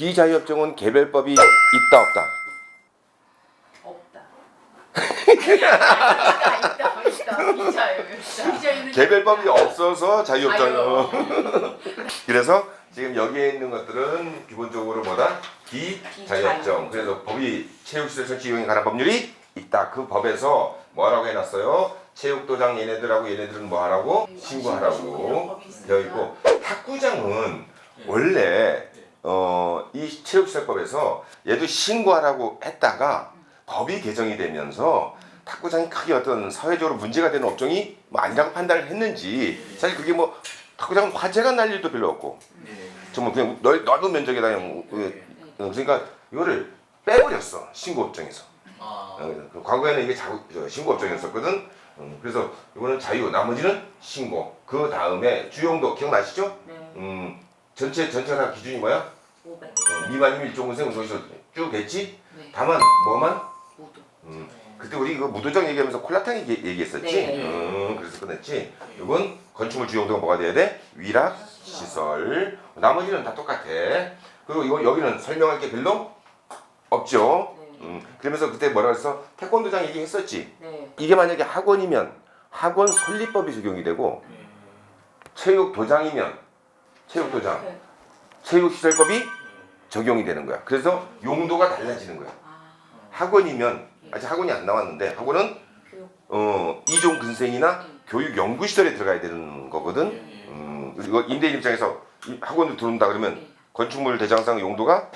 비자유업종은 개별법이 있다 없다. 없다. 있다 있다 있다 비자유 비자유는 개별법이 없어서 자유업종이요. 자유. 그래서 지금 여기에 있는 것들은 기본적으로 뭐다? 비자유업종. 그래서 법이 체육시설 설치 이용에 관한 법률이 있다. 그 법에서 뭐라고 해놨어요? 체육도장 얘네들하고 얘네들은 뭐 하라고? 신고하라고 되어 있고 탁구장은 원래 어, 이 체육시설법에서 얘도 신고하라고 했다가 법이 개정이 되면서 탁구장이 크게 어떤 사회적으로 문제가 되는 업종이 뭐 아니라고 판단을 했는지 사실 그게 뭐 탁구장은 화재가 날 일도 별로 없고 네. 정말 그냥 넓, 넓은 면적에다 그냥 그- 어, 그러니까 이거를 빼버렸어 신고 업종에서 아. 어, 그 과거에는 이게 자, 저, 신고 업종이었었거든 음, 그래서 이거는 자유 나머지는 신고 그 다음에 주용도 기억나시죠? 네. 음, 전체 전체가 다 기준이 뭐야? 500. 어, 미만이면 일종근생 운동시설 쭉 했지? 네. 다만 뭐만? 모두. 음, 그때 우리 그 무도장 얘기하면서 콜라탕 얘기, 얘기했었지? 네. 음, 그래서 끝냈지? 이건 건축물 주용도가 뭐가 돼야 돼? 위락 시설 나머지는 다 똑같아 그리고 이거 여기는 설명할 게 별로 없죠 네. 음, 그러면서 그때 뭐라 그랬어? 태권도장 얘기했었지? 네. 이게 만약에 학원이면 학원 설립법이 적용이 되고 네. 체육도장이면 체육도장 네. 체육시설법이 적용이 되는 거야 그래서 용도가 달라지는 거야 아 학원이면 아직 학원이 안 나왔는데 학원은. 어, 이종 근생이나 교육 연구 시설에 들어가야 되는 거거든. 네. 음, 이거 임대인 입장에서 이 학원을 들어온다 그러면 네. 건축물 대장상 용도가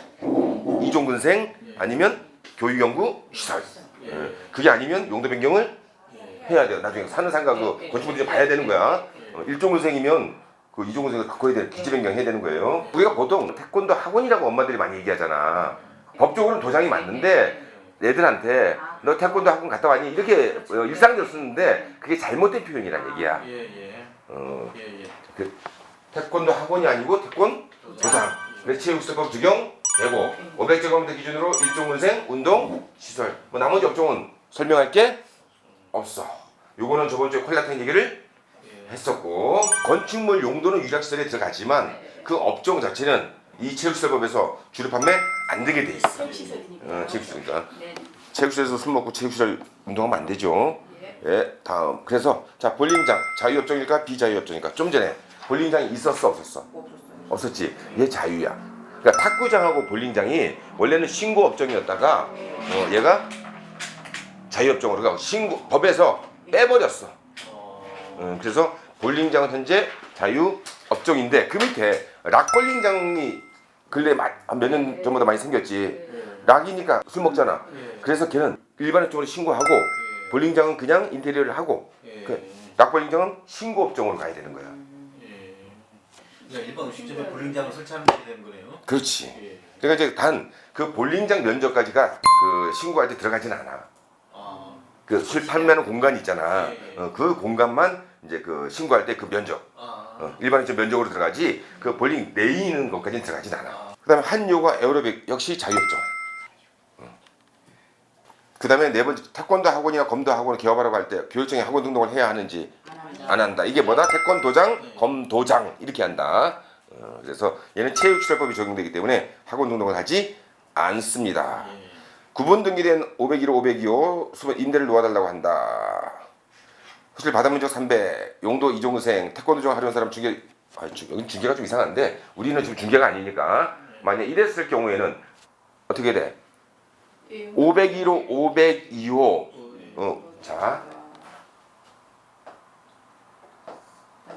이종 근생 아니면 교육 연구 시설. 예. 예. 그게 아니면 용도 변경을 예. 해야 돼요. 나중에 사는 상가 그 네, 네. 건축물 이제 봐야 되는 거야. 예. 어, 일종 근생이면 그 이종 근생을 갖고 해야 돼. 기지 변경 해야 되는 거예요. 우리가 보통 태권도 학원이라고 엄마들이 많이 얘기하잖아. 법적으로는 도장이 맞는데 애들한테 너 태권도 학원 갔다 왔니? 이렇게 어, 일상적으로 쓰는데 그게 잘못된 표현이란 얘기야. 예. 예. 어, 예. 예. 태권도 학원이 아니고 태권 도장. 그래서 체육시설법 적용되고 500제곱미터 기준으로 일종근생 운동 시설. 뭐 나머지 업종은 설명할 게 없어. 요거는 저번 주에 콜라텐 얘기를 예. 했었고 건축물 용도는 유락시설에 들어가지만 그 업종 자체는 이 체육시설법에서 주류 판매 안 되게 돼 있어. 체육시설이니까. 어, 체육시설이니까. 네. 체육시설에서 술 먹고 체육시설 운동하면 안 되죠. 예. 예, 다음. 그래서 자 볼링장 자유업종일까 비자유업종일까? 좀 전에 볼링장이 있었어 없었어? 없었지. 얘 자유야. 그러니까 탁구장하고 볼링장이 원래는 신고 업종이었다가 어, 얘가 자유업종으로 가고 신고 법에서 빼버렸어. 어. 음, 그래서 볼링장은 현재 자유업종인데 그 밑에 락볼링장이 근래 몇 년 전보다 많이 생겼지. 예. 락이니까 술 먹잖아. 예. 그래서 걔는 일반적으로 신고하고 예. 볼링장은 그냥 인테리어를 하고 예. 그 락볼링장은 신고 업종으로 가야 되는 거야. 예. 그러니까 일반 음식점에 볼링장을 설치하면 되는 거네요. 그렇지. 예. 그러니까 이제 단 그 볼링장 면적까지가 그 신고할 때 들어가진 않아. 아. 그술 판매하는 공간이 있잖아. 예, 예. 어, 그 공간만 이제 그 신고할 때 그 면적, 아. 어, 일반적 면적으로 들어가지 그 볼링 내에 있는 것까지는 들어가진 않아. 아. 그다음에 한 요가 에어로빅 역시 자유업종. 어. 그다음에 네 번째 태권도 학원이나 검도 학원을 개업하라고 할 때 교육청에 학원 등록을 해야 하는지 안 한다. 이게 뭐다? 태권도장, 검도장 이렇게 한다. 어, 그래서 얘는 체육시설법이 적용되기 때문에 학원 등록을 하지 않습니다. 예. 구분 등기된 501호, 502호 수면 임대를 놓아달라고 한다. 사실 바닥면적 300, 용도 이종생, 태권도장 하려는 사람 중개, 아, 중, 여기 중개가 좀 이상한데 우리는 지금 중개가 아니니까. 만약 이랬을 경우에는 어떻게 돼? 예. 501호, 502호, 어, 예. 어, 자, 아,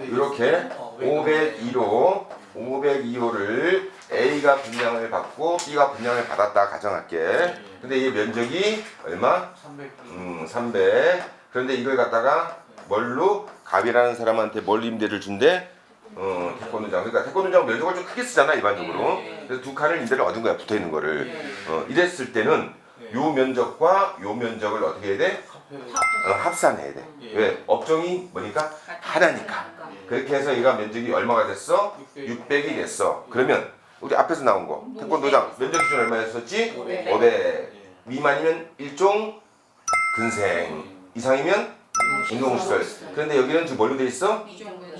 이렇게 어, 왜 501호, 502호를 A가 분양을 받고 B가 분양을 받았다 가정할게. 근데 이 면적이 얼마? 300. 음, 300. 그런데 이걸 갖다가 뭘로 갑이라는 사람한테 뭘 임대를 준대? 어, 태권도장. 그러니까 태권도장 면적을 좀 크게 쓰잖아 일반적으로. 네. 그래서 두 칸을 임대를 얻은 거야 붙어 있는 거를. 네. 어, 이랬을 때는 예. 요 면적과 요 면적을 어떻게 해야 돼? 어, 합산해야 돼. 예. 왜? 업종이 뭐니까 하나니까. 그렇게 해서 얘가 면적이 얼마가 됐어? 600이 됐어. 그러면 우리 앞에서 나온 거 태권도장 면적 기준 얼마였었지? 500. 500. 예. 미만이면 일종 근생. 이상이면 운동시설. 그런데 여기는 지금 뭘로 돼 있어?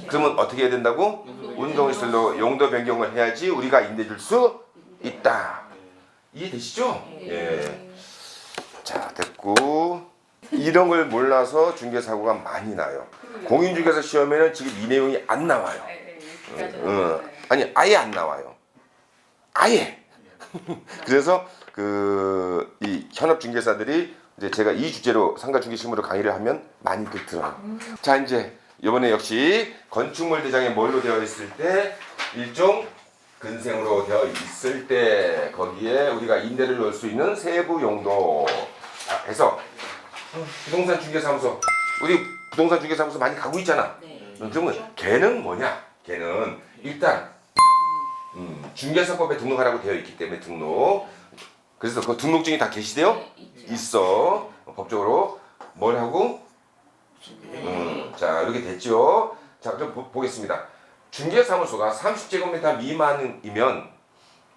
그러면 어떻게 해야 된다고? 운동시설로 용도 변경을 해야지 우리가 임대 줄 수 있다. 이해되시죠? 예. 자 됐고 이런 걸 몰라서 중개 사고가 많이 나요. 공인중개사 시험에는 지금 이 내용이 안 나와요. 네, 네. 어, 아니 아예 안 나와요. 아예. 그래서 그 이 현업 중개사들이 이제 제가 이 주제로 상가 중개 실무로 강의를 하면 많이 듣더라고요. 자 이제 이번에 역시 건축물 대장에 뭘로 되어 있을 때 일종 근생으로 되어 있을 때 거기에 우리가 임대를 넣을 수 있는 세부 용도 자, 해서 부동산 중개사무소 우리 부동산 중개사무소 많이 가고 있잖아. 네. 그러면 걔는 뭐냐? 걔는 일단 음, 중개사법에 등록하라고 되어 있기 때문에 등록. 그래서 그 등록증이 다 게시돼요? 있어. 법적으로 뭘 하고? 음, 자 이렇게 됐죠. 자 그럼 보, 보겠습니다. 중개사무소가 30제곱미터 미만이면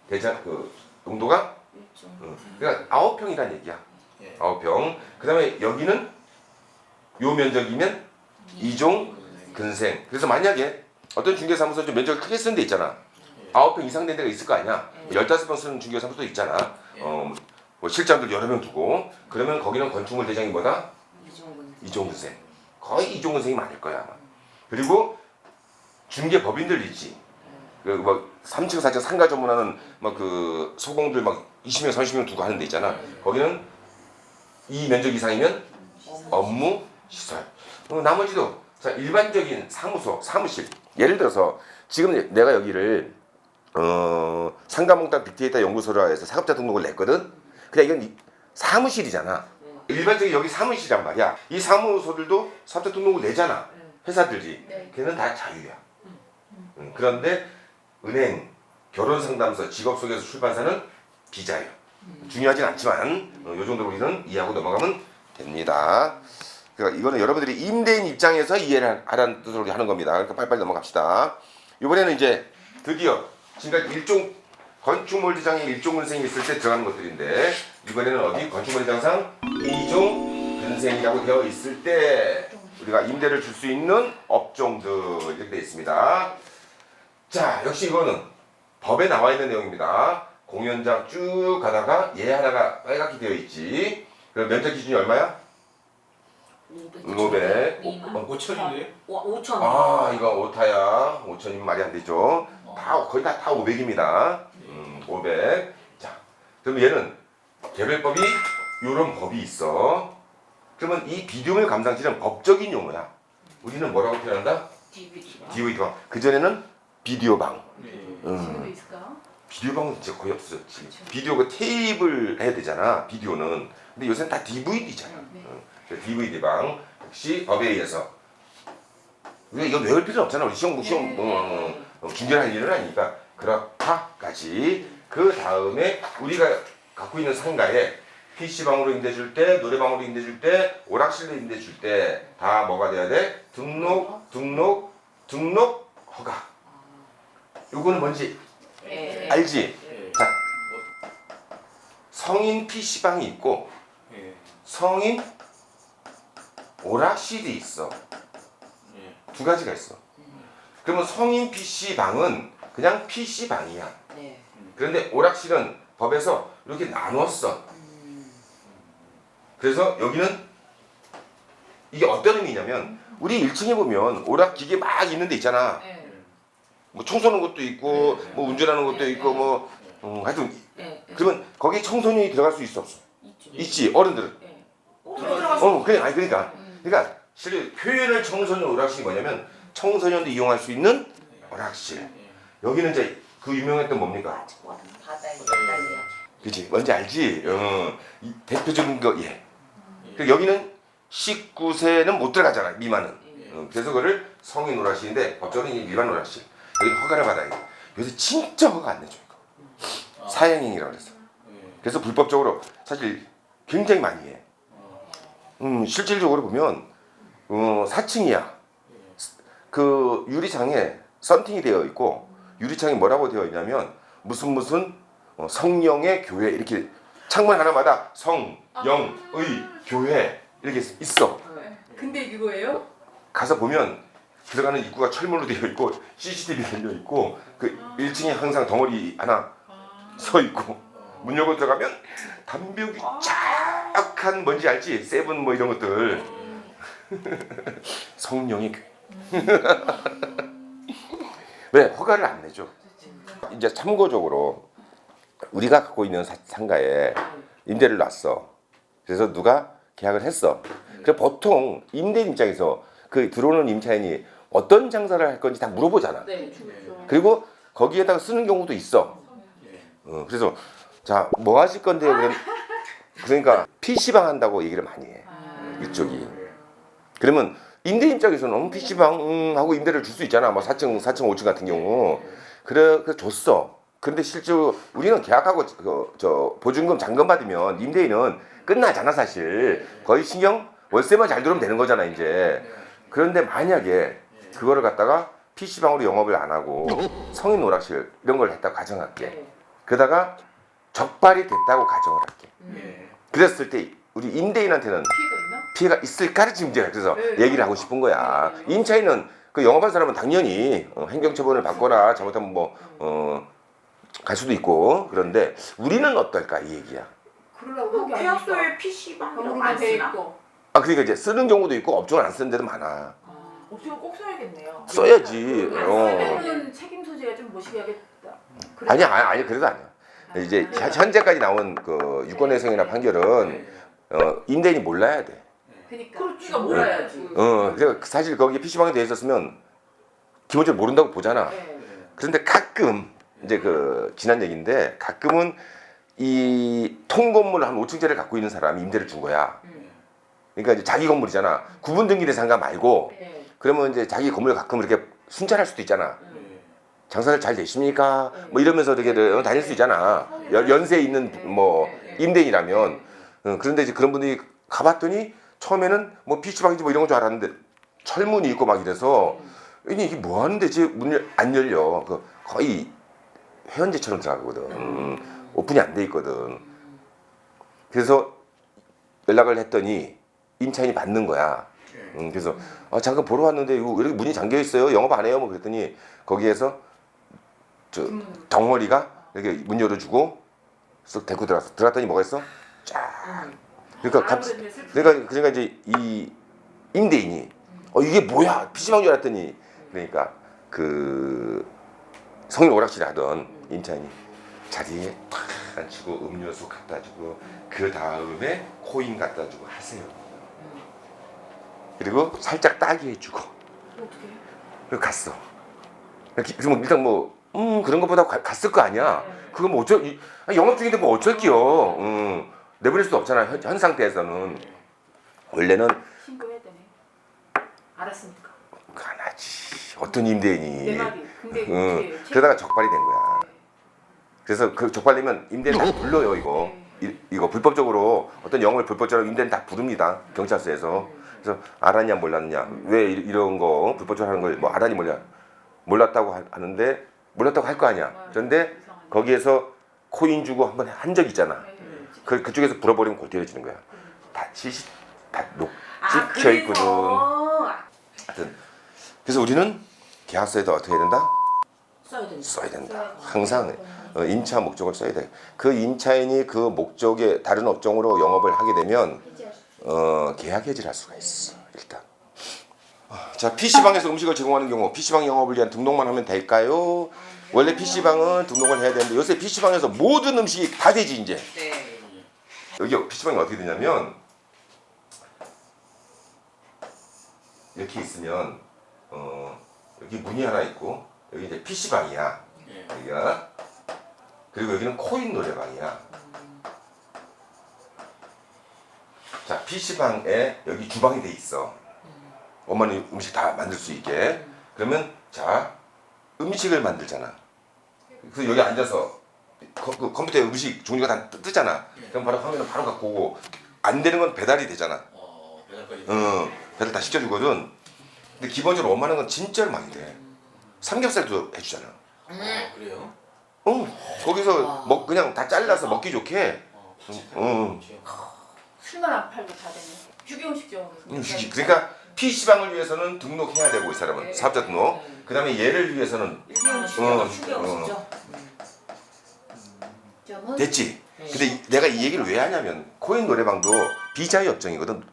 대장 그 용도가 음, 그러니까 아홉 평이란 얘기야. 예. 아홉 평. 그다음에 여기는 요 면적이면 이종 근생. 그래서 만약에 어떤 중개사무소 좀 면적을 크게 쓰는 데 있잖아. 아홉 평 이상 된 데가 있을 거 아니야. 열다섯 평 쓰는 중개사무소도 있잖아. 어, 뭐 실장들 여러 명 두고 그러면 거기는 건축물 대장이 뭐다? 이종 근생. 거의 이종 근생이 많을 거야. 아마. 그리고 중개 법인들 있지. 그뭐 3층 4층 상가 전문하는 막 그 소공들 막 20명 30명 두고 하는 데 있잖아. 거기는 이 면적 이상이면 업무 시설. 어, 나머지도 자 일반적인 사무소 사무실 예를 들어서 지금 내가 여기를 어 상가몽땅 빅데이터 연구소라 해서 사업자 등록을 냈거든. 그냥 이건 이- 사무실이잖아. 일반적인 여기 사무실이란 말이야. 이 사무소들도 사업자 등록을 내잖아. 회사들이. 네. 걔는 다 자유야. 음, 그런데 은행, 결혼 상담소, 직업 소개서 출판사는 비자유. 중요하진 않지만 어, 요 정도로 우리는 이해하고 넘어가면 됩니다. 그러니까 이거는 여러분들이 임대인 입장에서 이해를 하라는 뜻으로 하는 겁니다. 그러니까 빨리빨리 넘어갑시다. 이번에는 이제 드디어 지금까지 일종 건축물 지장에 일종 근생이 있을 때 들어가는 것들인데 이번에는 어디 건축물 지장상 이종 근생이라고 되어 있을 때 우리가 임대를 줄 수 있는 업종들 이렇게 되어 있습니다. 자 역시 이거는 법에 나와 있는 내용입니다. 공연장 쭉 가다가 얘 하나가 빨갛게 되어 있지. 그럼 면적 기준이 얼마야? 500. 어, 5천인데요? 5천. 아 이거 오타야 5천이면 말이 안 되죠. 다 거의 다, 다 500입니다. 음, 500. 자, 그럼 얘는 개별법이 이런 법이 있어. 그러면 이 비디오물 감상실은 법적인 용어야. 우리는 뭐라고 표현한다? DVD 방. 그 전에는 비디오 방. 네. 음. 비디오 방은 진짜 거의 없었지. 비디오가 테이블 해야 되잖아. 비디오는. 근데 요새는 다 DVD잖아. 네. DVD 방 역시 법에 의해서. 우리가 이거 외울 필요 없잖아. 우리 시험 시험 어, 어, 중계할 일은 아니니까 그렇다까지. 그 다음에 우리가 갖고 있는 상가에 PC 방으로 임대 줄 때, 노래방으로 임대 줄 때, 오락실로 임대 줄 때 다 뭐가 돼야 돼? 등록, 등록, 등록 허가. 요거는 뭔지 네. 알지? 예. 자, 성인 PC방이 있고 예. 성인 오락실이 있어. 예. 두 가지가 있어. 그러면 성인 PC방은 그냥 PC방이야. 네. 그런데 오락실은 법에서 이렇게 나눴어. 그래서 여기는 이게 어떤 의미냐면 우리 1층에 보면 오락 기계 막 있는 데 있잖아. 네. 뭐 청소하는 것도 있고 네. 뭐 운전하는 것도 네. 있고 뭐 음, 하여튼 네. 그러면 거기 청소년이 들어갈 수 있어 없어? 있죠. 있지 어른들은. 네. 어, 그래, 아니 그러니까, 그러니까 실제 표현을 청소년 오락실이 뭐냐면 청소년도 이용할 수 있는 오락실. 여기는 이제 그 유명했던 뭡니까? 그지, 뭔지 알지? 어, 이 대표적인 거 예. 그 여기는 19세는 못 들어가잖아 미만은. 어, 그래서 그거를 성인 오락실인데 법적으로 는 일반 오락실. 여기 허가를 받아야 돼. 요새 진짜 허가 안 내줘 이거. 사행행이라고 그랬어. 예. 그래서 불법적으로 사실 굉장히 많이 해. 음, 실질적으로 보면 어, 4층이야. 그 유리창에 썬팅이 되어 있고 유리창에 뭐라고 되어 있냐면 무슨 무슨 어, 성령의 교회 이렇게 창문 하나마다 성, 영, 의, 교회 이렇게 있어. 근데 이거예요? 가서 보면 들어가는 입구가 철문으로 되어 있고 CCTV 달려 있고 그 1층에 항상 덩어리 하나 서 있고 문 열고 들어가면 담배옥이 쫙한 뭔지 알지? 세븐 뭐 이런 것들 성령의 교회 왜 허가를 안 내죠? 이제 참고적으로 우리가 갖고 있는 사- 상가에 임대를 놨어. 그래서 누가 계약을 했어. 그래 보통 임대인 입장에서 그 들어오는 임차인이 어떤 장사를 할 건지 다 물어보잖아. 네, 주죠. 그리고 거기에다가 쓰는 경우도 있어. 예. 어, 그래서 자 뭐 하실 건데요? 그럼 그러니까 PC방 한다고 얘기를 많이 해. 아, 이쪽이. 그러면 임대 입장에서는 음, PC방 음, 하고 임대를 줄 수 있잖아. 뭐 4층, 4층, 5층 같은 경우. 그래, 그래 줬어. 그런데 실제로 우리는 계약하고 그, 저 보증금 잔금 받으면 임대인은 끝나잖아 사실. 거의 신경 월세만 잘 들어오면 되는 거잖아 이제. 그런데 만약에 그거를 갖다가 PC방으로 영업을 안 하고 성인 오락실 이런 걸 했다고 가정할게. 네. 그러다가 적발이 됐다고 가정을 할게. 예. 그랬을 때 우리 임대인한테는 피해가 있을까를 지금 제가 그래서 네. 얘기를 하고 싶은 거야. 네. 임차인은 그 영업한 사람은 당연히 어, 행정처분을 받거나 잘못하면 뭐 어, 갈 수도 있고 그런데 우리는 어떨까 이 얘기야. 그러려고 아니니까. 계약서에 PC방이라고 경로만 안 쓰나? 있고. 아 그러니까 이제 쓰는 경우도 있고 업종을 안 쓰는 데도 많아. 없으면 꼭 써야겠네요. 써야지. 안 어. 쓰면은 책임 소재가 좀 모시겠다. 그래. 아니야, 아니, 아니 그래도 아니야. 이제 현- 현재까지 나온 그 유권해석이나 판결은 어, 임대인이 몰라야 돼. 그러니까. 그러니까 몰라야지. 어, 그러니까 사실 거기 PC방에 돼 있었으면 기본적으로 모른다고 보잖아. 네. 그런데 가끔 이제 그 지난 얘기인데 가끔은 이 통건물 한 5층짜리를 갖고 있는 사람이 임대를 준 거야. 그러니까 이제 자기 건물이잖아. 구분 등기된 상가 말고 네. 그러면 이제 자기 건물 가끔 이렇게 순찰할 수도 있잖아. 장사를 잘 되십니까? 뭐 이러면서 되게 다닐 수 있잖아. 연, 연세에 있는 뭐 임대인이라면. 어, 그런데 이제 그런 분들이 가봤더니 처음에는 뭐 PC방인지 뭐 이런 건 줄 알았는데 철문이 있고 막 이래서 이게 뭐 하는 데 지 문을 안 열려. 그 거의 회원제처럼 들어가거든. 음, 오픈이 안 돼 있거든. 그래서 연락을 했더니 임차인이 받는 거야. 음, 그래서 아, 잠깐 보러 왔는데 이거 왜 이렇게 문이 잠겨 있어요? 영업 안 해요? 뭐 그랬더니 거기에서 저 덩어리가 이렇게 문 열어주고 쓱 데리고 들어갔어. 들어갔더니 뭐가 있어? 쫙. 그러니까 갑. 그러니까 그러니까 이제 이 임대인이 어 이게 뭐야 PC방 줄 알았더니 그러니까 그 성인 오락실 하던 임차인이 자리에 탁 앉히고 음료수 갖다 주고 그 다음에 코인 갖다 주고 하세요. 그리고 살짝 따게 해주고 어떻게? 그리고 갔어. 그러면 일단 뭐 음, 그런 것보다 가- 갔을 거 아니야. 그거 뭐 어쩔 이- 아, 영업 중인데 뭐 어쩔게요. 음, 내보낼 수 없잖아. 현, 현 상태에서는 원래는 신고해야 되네. 알았으니까. 안 하지. 어떤 임대인이. 내 말이. 근데 응. 이게 책- 그러다가 적발이 된 거야. 네. 그래서 그 적발되면 임대인 다 불러요 이거. 이, 이거 불법적으로 어떤 영업을 불법적으로 임대인 다 부릅니다 경찰서에서. 그래서 알았냐 몰랐냐 왜 이- 이런 거 불법적으로 하는 걸 뭐 알았니 몰라 몰랐다고 하- 하는데 몰랐다고 할 거 아니야. 그런데 이상하네. 거기에서 코인 주고 한번 한 적 있잖아. 네. 그 그쪽에서 불어버리면 골 때려지는 거야. 다 CC 다녹 아, 찍혀 있거든. 그래서 하여튼 그래서 우리는 계약서에다 어떻게 해야 된다? 써야 된다. 써야 된다. 항상 어, 임차 목적을 써야 돼. 그 임차인이 그 목적에 다른 업종으로 영업을 하게 되면 어, 계약 해지를 할 수가 있어. 일단. 아, 자, PC방에서 음식을 제공하는 경우 PC방 영업을 위한 등록만 하면 될까요? 원래 PC방은 등록을 해야 되는데 요새 PC방에서 모든 음식이 다 되지 이제. 네. 여기 PC방이 어떻게 되냐면 이렇게 있으면 어, 여기 문이 하나 있고 여기 이제 PC방이야. 예. 여기가 그리고 여기는 코인 노래방이야. 자 PC방에 여기 주방이 돼 있어. 엄마는 음식 다 만들 수 있게. 그러면 자 음식을 만들잖아. 그래서 여기 앉아서 컴, 그 컴퓨터에 음식 종류가 다 뜨, 뜨잖아. 그럼 바로 화면을 바로 갖고 오고 안 되는 건 배달이 되잖아. 어, 배달까지. 어, 배달 다 시켜주거든. 근데 기본적으로 엄마는 건 진짜로 많이 돼. 삼겹살도 해주잖아. 어, 그래요? 어, 거기서 먹 그냥 다 잘라서 먹기 좋게. 어, 응. 술만 안 팔고 다 되네. 휴게음식점으로. 음, 휴게- 그러니까 PC방을 위해서는 등록해야 되고 이 사람은 네. 사업자 등록. 네. 그다음에 얘를 위해서는 일명 어, 충격 충격 어. 진 됐지. 네. 근데 이- 내가 이 얘기를 왜 하냐면 코인 노래방도 비자의 업종이거든.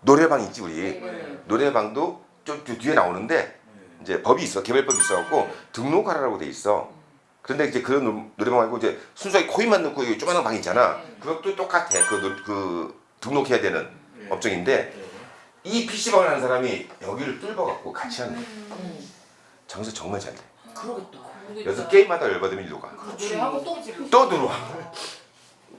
노래방 있지 우리. 네. 노래방도 좀 뒤- 뒤에 나오는데 이제 법이 있어 개별법이 있어갖고 등록하라고 돼 있어. 그런데 이제 그런 노- 노래방 말고 이제 순수하게 코인만 넣고 이게 조그마한 방 있잖아. 네. 그것도 똑같아. 그, 노- 그 등록해야 되는 네. 업종인데 네. 이 PC방을 하는 사람이 여기를 뚫어갖고 같이 하는 거야. 음. 장사 정말 잘 돼. 그러겠다. 그래서 게임마다 열받으면 일로 가. 노래하고 또 들어와.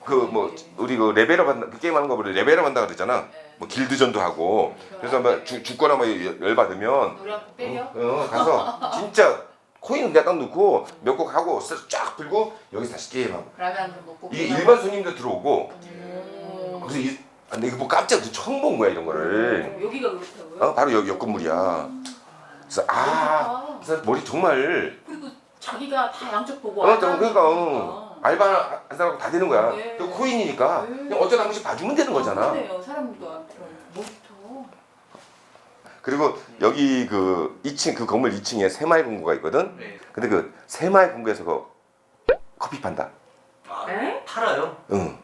그 뭐 우리 그 레벨업 한다 그 게임 하는 거 보면 레벨업 한다 그러잖아. 뭐 길드전도 하고. 그래서 막 죽- 죽거나 뭐열 받으면 노래하고 때려. 어, 가서 진짜 코인 내가 넣고 몇 곡 하고 쓱쫙 풀고 여기서 다시 게임하고. 라면 먹고. 이게 일반 손님도 들어오고. 음. 그래서 이, 아, 내가 뭐 깜짝 처음 본 거야 이런 거를. 여기가 그렇다고요? 어, 바로 옆, 옆 건물이야. 그래서 아, 아. 그래서 머리 정말 그리고 자기가 다 양쪽 보고. 어, 좀 알바하는 그러니까 거니까. 어, 알바 한 사람하고 다 되는 거야. 네. 또 코인이니까 네. 그냥 어쩌다 한 번씩 봐주면 되는 거잖아. 그래요. 필요. 뭐부터. 그리고 여기 그 2층 그 건물 2층에 새마을 금고가 있거든. 네. 근데 그 새마을 금고에서 그 커피 판다. 아, 에? 팔아요? 응. 음.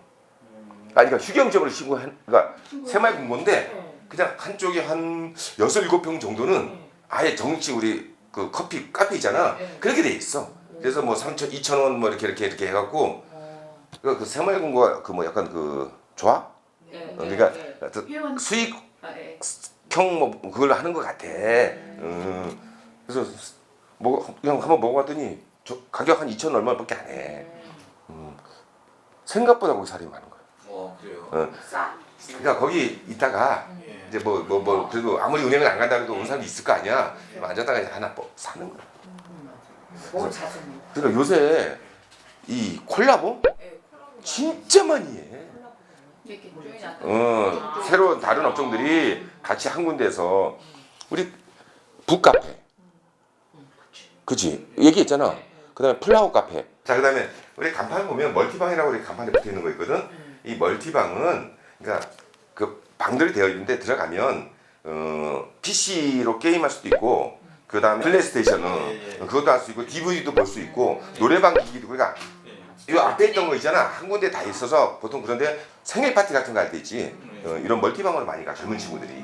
아니 그러니까 휴경점을 신고 한 그러니까 새마을 금고인데 네. 그냥 한쪽에 한 여섯 일곱 평 정도는 네. 아예 정치 우리 그 커피 카페 있잖아. 네. 그렇게 돼 있어. 그래서 뭐 3천, 2천 원 뭐 이렇게 이렇게 이렇게 해갖고 어. 그, 그 새마을 금고가 그뭐 약간 그 좋아? 네. 어, 그러니까 네. 하여튼 회원. 수익 아, 예. 형뭐 그걸 하는 것 같아. 음. 그래서 뭐 그냥 한번 먹어봤더니 저 가격 한 2천 얼마밖에 안 해. 음. 생각보다 거기 사람이 많은 거야. 어 그래요. 어. 싸. 그러니까 거기 있다가 예. 이제 뭐 뭐 뭐 그래도 아무리 은행을 안 간다 해도 온 사람이 있을 거 아니야. 그럼 앉았다가 이제 하나 뭐 사는 거야. 뭐 자주. 그러니까 요새 이 콜라보 네. 콜라보. 진짜 많이 해. 이렇게 조인이 안 어, 새로운 다른 업종들이 같이 한 군데에서 우리 북카페 그치 얘기했잖아 그 다음에 플라워 카페 자 그 다음에 우리 간판 보면 멀티방이라고 우리 간판에 붙어 있는 거 있거든 이 멀티방은 그러니까 그 방들이 되어 있는데 들어가면 어, PC로 게임할 수도 있고 그 다음에 플레이스테이션은 예, 예. 그것도 할 수 있고 DVD도 볼 수 있고 노래방 기기도 그러니까 예. 이 앞에 있던 거 있잖아. 한 군데 다 있어서 보통 그런데 생일 파티 같은 거 할 때 있지. 어, 이런 멀티방으로 많이 가 젊은 친구들이.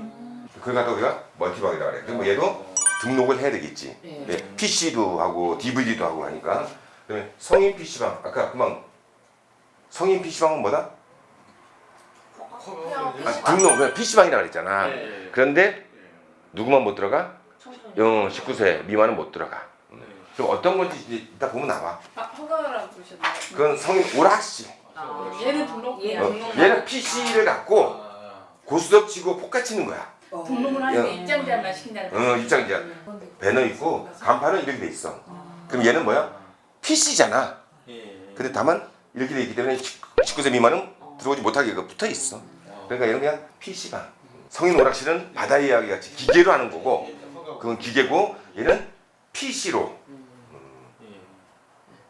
그걸 갖다 우리가 멀티방이라고 그래. 그리고 얘도 등록을 해야 되겠지. 네. 예, PC도 하고 DVD도 하고 하니까. 그다음에 성인 PC방 아까 금방 성인 PC방은 뭐다? 아, 등록 그냥 PC방이라고 그랬잖아 예, 예. 그런데 누구만 못 들어가? 청소년. 영 19세 미만은 못 들어가 그럼 어떤 건지 이제 이따 보면 나와 아, 허가라고 부르셨나요? 그건 성인 오락실 아, 얘는 등록 얘 어, 등록. 얘는 PC를 갖고 아, 고스톱 치고 포카 치는 거야. 어. 등록을 야. 하는데 입장자만 시킨다는 거. 어, 입장자. 배너 있고 간판은 이렇게 돼 있어. 그럼 얘는 뭐야? PC잖아. 예. 근데 다만 이렇게 돼 있기 때문에 19세 미만은 들어오지 못하게 그 붙어 있어. 그러니까 얘는 그냥 PC방. 성인 오락실은 바다 이야기 같이 기계로 하는 거고 그건 기계고 얘는 PC로. 예.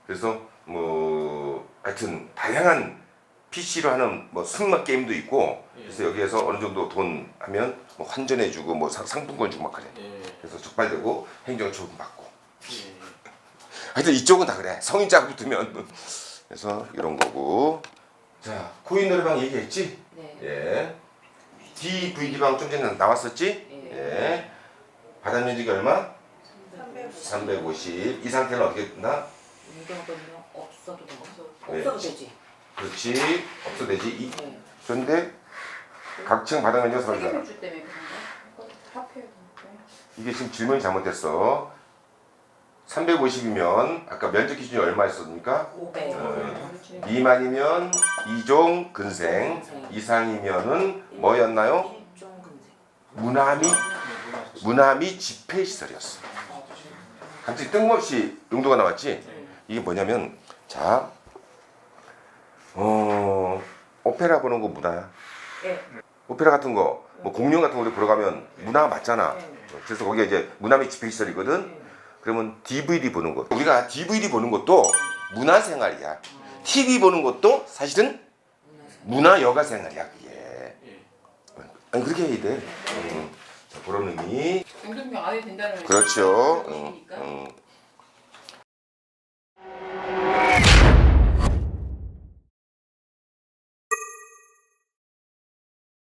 그래서 뭐 하여튼 다양한 PC로 하는 뭐 승마 게임도 있고 그래서 여기에서 어느 정도 돈 하면 뭐 환전해 주고 뭐 상- 상품권 주고 막 그래. 예. 그래서 적발되고 행정처분 받고. 예. 하여튼 이쪽은 다 그래. 성인 자가 붙으면. 그래서 이런 거고. 자, 코인 노래방 얘기했지? 네. 예. DVD방 좀 전에 나왔었지? 예. 예. 바닥 면적이 얼마? 350. 이 상태는 어떻게 된다? 이거는요 없어도 되고 네. 없어도 되지. 그렇지. 없어 되지. 이, 네. 그런데 각층 바닥 면적 얼마? 세금주 때문에 그런가? 합해야 이게 지금 질문이 잘못됐어. 350이면 아까 면적 기준이 얼마였습니까? 500. 어. 되는데. 미만이면 이종 근생, 이상이면은 뭐였나요? 일종 금색. 무남이 무남이 집회 시설이었어. 갑자기 뜬금없이 용도가 나왔지. 이게 뭐냐면 자, 어 오페라 보는 거 문화야. 네. 오페라 같은 거, 뭐 공연 같은 거 보러 가면 문화 맞잖아. 그래서 거기가 이제 무남이 집회 시설이거든. 그러면 DVD 보는 것. 우리가 DVD 보는 것도 문화 생활이야. TV 보는 것도 사실은 문화 여가 생활이야 그게. 예. 아니 그렇게 해야 돼. 음. 그런 의미. 영등포 안에 된다는. 그렇죠. 응, 그러니까. 응.